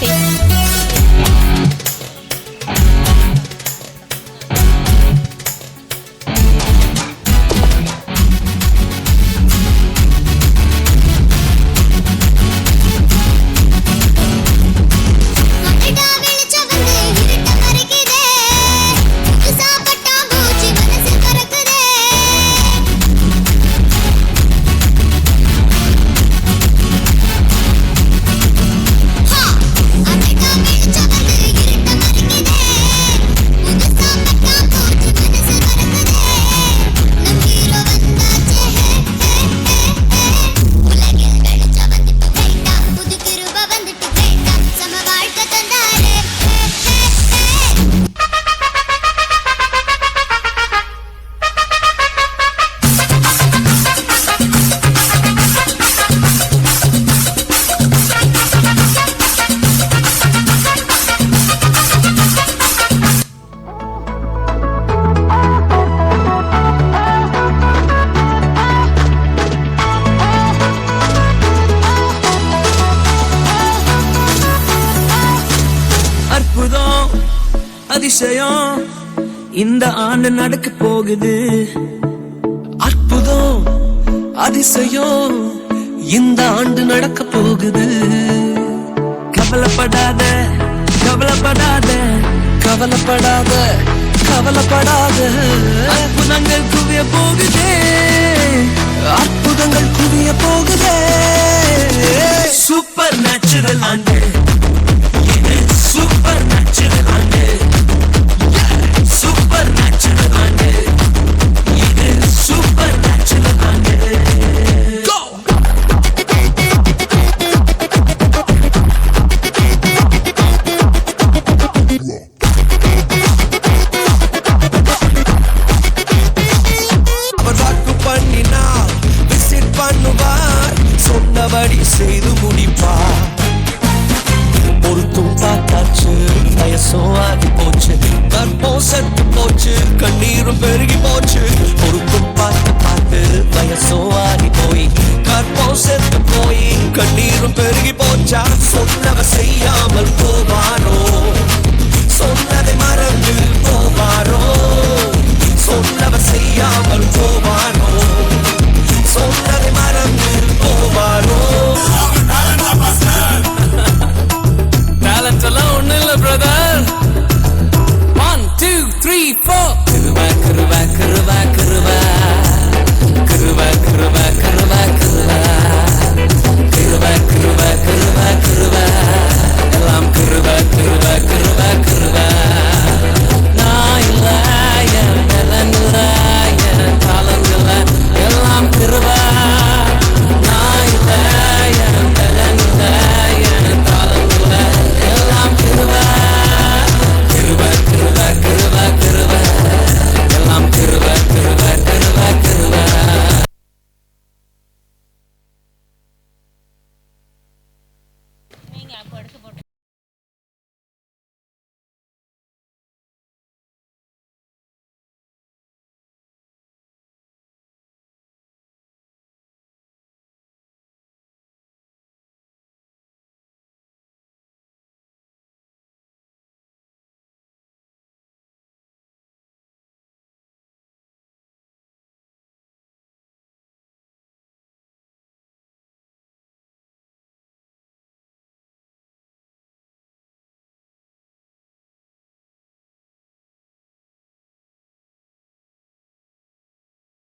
Sí. அதிசயம். இந்த ஆண்டு நடக்க போகுது. அற்புதம் அதிசயம். இந்த ஆண்டு நடக்க போகுது. கவலைப்படாத கவலைப்படாத கவலைப்படாத கவலைப்படாத. அற்புதங்கள் குவிய போகுது. உயிரும் பெருகி போச்சு. பொறுப்பு பார்த்து பார்த்து வயசோ ஆகி போய். கற்போ செத்து போய். கண்ணீரும் பெருகி போச்சா? சொன்னவ செய்யாமல் போவாரோ? சொன்னதை மறந்து போவாரோ? சொன்னவ செய்யாமல் போவாரோ? சொன்னதை மறந்து போவாரோ? டேலண்ட் எல்லாம் ஒண்ணு இல்ல brother one two three four ஞாபகம் எடுத்து போட்டு